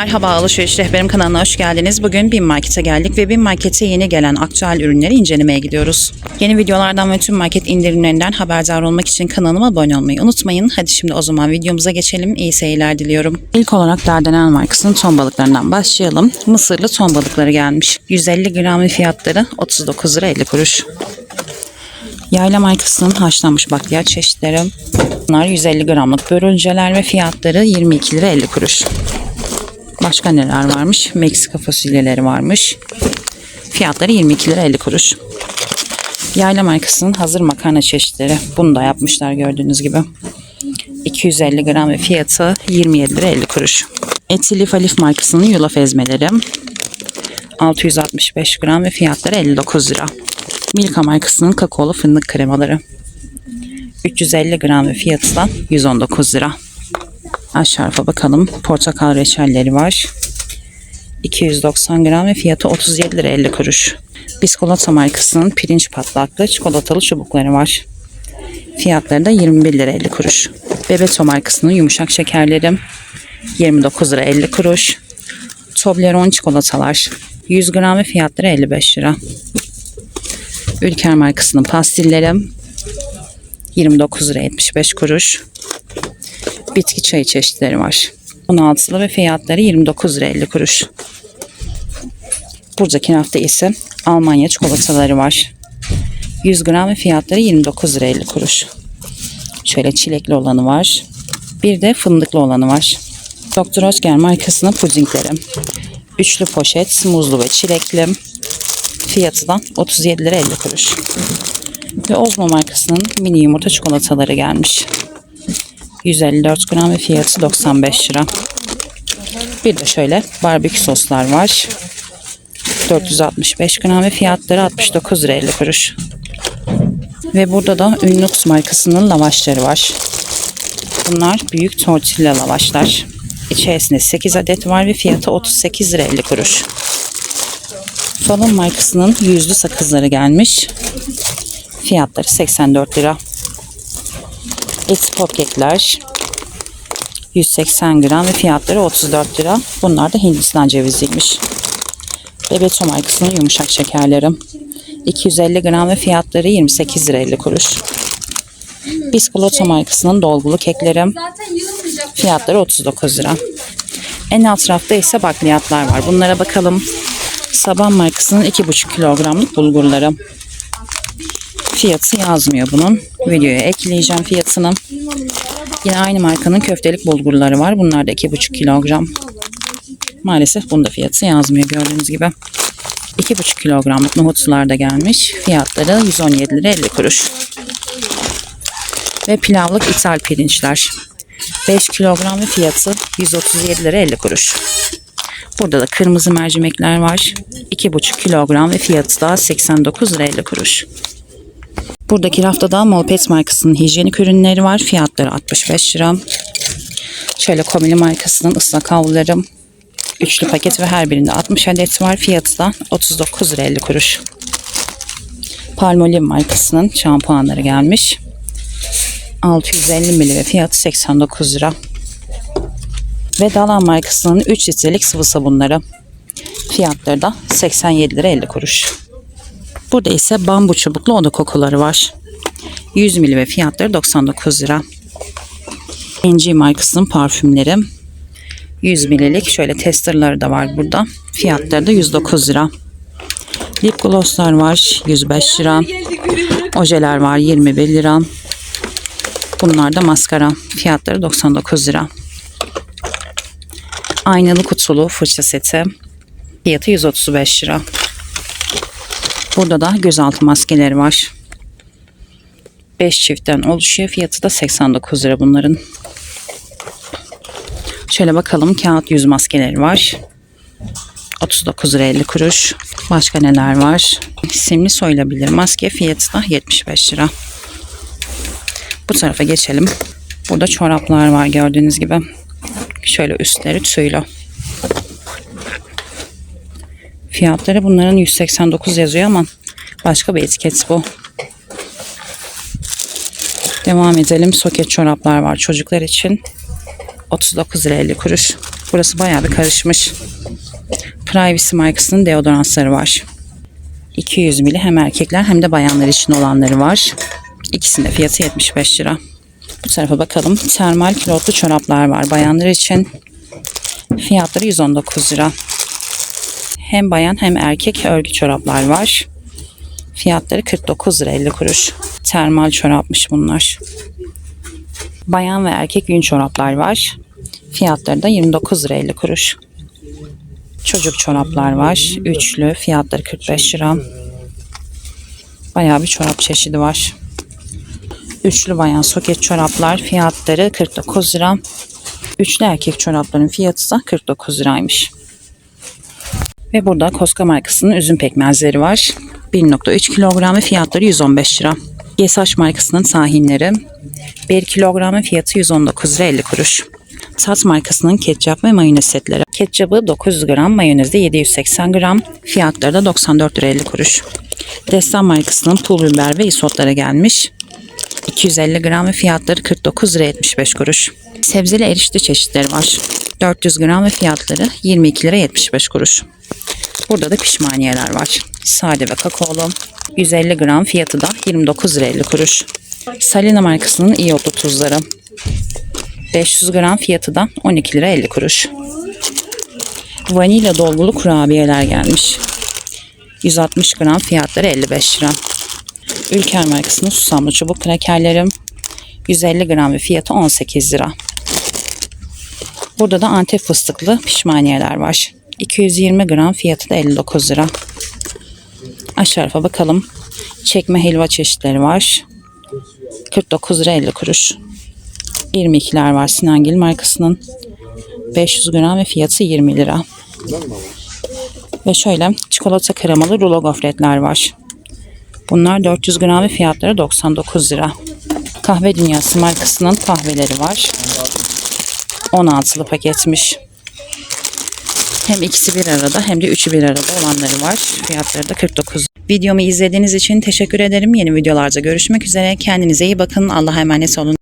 Merhaba Alışveriş Rehberim kanalına hoş geldiniz. Bugün Bin Market'e geldik ve Bin Market'e yeni gelen aktüel ürünleri incelemeye gidiyoruz. Yeni videolardan ve tüm market indirimlerinden haberdar olmak için kanalıma abone olmayı unutmayın. Hadi şimdi o zaman videomuza geçelim. İyi seyirler diliyorum. İlk olarak Dardanel markasının ton balıklarından başlayalım. Mısırlı ton balıkları gelmiş. 150 gram ve fiyatları 39 lira 50 kuruş. Yayla markasının haşlanmış bakliyat çeşitleri. Bunlar 150 gramlık börülceler ve fiyatları 22 lira 50 kuruş. Başka neler varmış? Meksika fasulyeleri varmış. Fiyatları 22 lira 50 kuruş. Yayla markasının hazır makarna çeşitleri. Bunu da yapmışlar gördüğünüz gibi. 250 gram ve fiyatı 27 lira 50 kuruş. Etilif Alif markasının yulaf ezmeleri. 665 gram ve fiyatları 59 lira. Milka markasının kakaolu fındık kremaları. 350 gram ve fiyatı da 119 lira. Aşağı tarafa bakalım. Portakal reçelleri var. 290 gram ve fiyatı 37 lira 50 kuruş. Biskolata markasının pirinç patlaklı çikolatalı çubukları var. Fiyatları da 21 lira 50 kuruş. Bebeto markasının yumuşak şekerleri 29 lira 50 kuruş. Toblerone çikolatalar 100 gram ve fiyatları 55 lira. Ülker markasının pastilleri 29 lira 75 kuruş. Bitki çayı çeşitleri var. 16'lı ve fiyatları 29 lira 50 kuruş. Buradaki rafta ise Almanya çikolataları var. 100 gram ve fiyatları 29 lira 50 kuruş. Şöyle çilekli olanı var. Bir de fındıklı olanı var. Dr. Oetker markasının pudingleri. Üçlü poşet, muzlu ve çilekli. Fiyatı da 37 lira 50 kuruş. Ve Ozmo markasının mini yumurta çikolataları gelmiş. 154 gram ve fiyatı 95 lira. Bir de şöyle barbekü soslar var. 465 gram ve fiyatları 69 lira 50 kuruş. Ve burada da Ünlux markasının lavaşları var. Bunlar büyük tortilla lavaşlar. İçerisinde 8 adet var ve fiyatı 38 lira 50 kuruş. Falın markasının yüzlü sakızları gelmiş. Fiyatları 84 lira. Eti popkekler 180 gram ve fiyatları 34 lira. Bunlar da Hindistan ceviziymiş. Bebeto markasının yumuşak şekerleri. 250 gram ve fiyatları 28 lira 50 kuruş. Biskolata markasının dolgulu kekleri. Zaten yığılmayacak. Fiyatları 39 lira. En alt rafta ise bakliyatlar var. Bunlara bakalım. Saban markasının 2,5 kilogramlık bulgurları. Fiyatı yazmıyor bunun. Videoya ekleyeceğim fiyatını. Yine aynı markanın köftelik bulgurları var. Bunlar da 2,5 kilogram. Maalesef bunda fiyatı yazmıyor gördüğünüz gibi. 2,5 kilogramlık nohutlar da gelmiş. Fiyatları 117 lira 50 kuruş. Ve pilavlık ithal pirinçler. 5 kilogram ve fiyatı 137 lira 50 kuruş. Burada da kırmızı mercimekler var. 2,5 kilogram ve fiyatı da 89 lira 50 kuruş. Buradaki rafta da Molpet markasının hijyenik ürünleri var. Fiyatları 65 lira. Şöyle Komili markasının ıslak havluları. Üçlü paket ve her birinde 60 adet var. Fiyatı da 39 lira 50 kuruş. Palmolive markasının şampuanları gelmiş. 650 ml ve fiyatı 89 lira. Ve Dalan markasının 3 litrelik sıvı sabunları. Fiyatları da 87 lira 50 kuruş. Burada ise bambu çubuklu oda kokuları var. 100 ml ve fiyatları 99 lira. NG markasının parfümleri. 100 ml'lik şöyle testerları da var burada. Fiyatları da 109 lira. Lip glosslar var 105 lira. Ojeler var 21 lira. Bunlar da maskara. Fiyatları 99 lira. Aynalı kutulu fırça seti. Fiyatı 135 lira. Burada da gözaltı maskeleri var. 5 çiftten oluşuyor. Fiyatı da 89 lira bunların. Şöyle bakalım kağıt yüz maskeleri var. 39 lira 50 kuruş. Başka neler var? Simli soyulabilir maske fiyatı da 75 lira. Bu tarafa geçelim. Burada çoraplar var gördüğünüz gibi. Şöyle üstleri tüylü. Fiyatları bunların 189 yazıyor ama başka bir etiket bu. Devam edelim. Soket çoraplar var çocuklar için. 39 lira 50 kuruş. Burası bayağı bir karışmış. Privacy markasının deodoransları var. 200 mili hem erkekler hem de bayanlar için olanları var. İkisinde fiyatı 75 lira. Bu tarafa bakalım. Termal kilotlu çoraplar var bayanlar için. Fiyatları 119 lira. Hem bayan hem erkek örgü çoraplar var. Fiyatları 49 lira 50 kuruş. Termal çorapmış bunlar. Bayan ve erkek yün çoraplar var. Fiyatları da 29 lira 50 kuruş. Çocuk çoraplar var. Üçlü. Fiyatları 45 lira. Bayağı bir çorap çeşidi var. Üçlü bayan soket çoraplar. Fiyatları 49 lira. Üçlü erkek çorapların fiyatı da 49 liraymış. Ve burada Koska markasının üzüm pekmezleri var. 1.3 kilogram ve fiyatları 115 lira. GSH markasının tahinleri 1 kilogramın fiyatı 119 lira 50 kuruş. Tat markasının ketçap ve mayonez setleri. Ketçabı 900 gram, mayonezde 780 gram. Fiyatları da 94 lira 50 kuruş. Destan markasının pul biber ve isotları gelmiş. 250 gram ve fiyatları 49 lira 75 kuruş. Sebzeli erişte çeşitleri var. 400 gram ve fiyatları 22 lira 75 kuruş. Burada da pişmaniyeler var. Sade ve kakaolu. 150 gram fiyatı da 29 lira 50 kuruş. Salina markasının iyotlu tuzları. 500 gram fiyatı da 12 lira 50 kuruş. Vanilya dolgulu kurabiyeler gelmiş. 160 gram fiyatları 55 lira. Ülker markasının susamlı çubuk krakerleri 150 gram ve fiyatı 18 lira. Burada da antep fıstıklı pişmaniyeler var. 220 gram fiyatı da 59 lira. Aşağı tarafa bakalım. Çekme helva çeşitleri var. 49 lira 50 kuruş. 22'ler var Sinangil markasının. 500 gram ve fiyatı 20 lira. Ve şöyle çikolata kremalı rulo gofretler var. Bunlar 400 gram ve fiyatları 99 lira. Kahve Dünyası markasının kahveleri var. 16'lı paketmiş. Hem ikisi bir arada hem de üçü bir arada olanları var. Fiyatları da 49. Videomu izlediğiniz için teşekkür ederim. Yeni videolarda görüşmek üzere. Kendinize iyi bakın. Allah'a emanet olun.